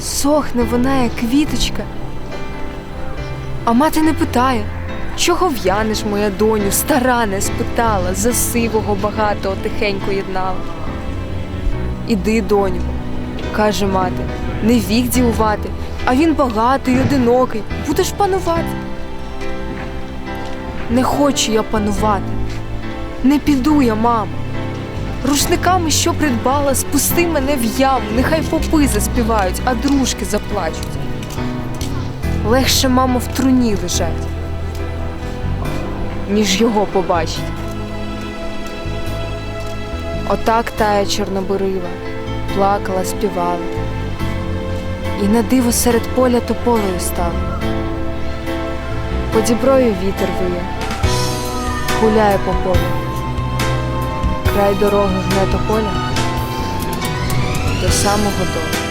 Сохне вона, як квіточка. А мати не питає, чого в'янеш, моя доню, стара не спитала, за сивого багатого тихенько єднала. Іди, доню, каже мати, не вік дівувати, а він багатий, одинокий, будеш панувати. Не хочу я панувати, не піду я, мамо. Рушниками, що придбала, спусти мене в яму, нехай попи заспівають, а дружки заплачуть. Легше, мамо, в труні лежать, ніж його побачить. Отак тая чорнобурива, плакала, співала, і на диво серед поля тополею стала. По діброю вітер виє, гуляє по полю край дороги гнето поля до самого дому.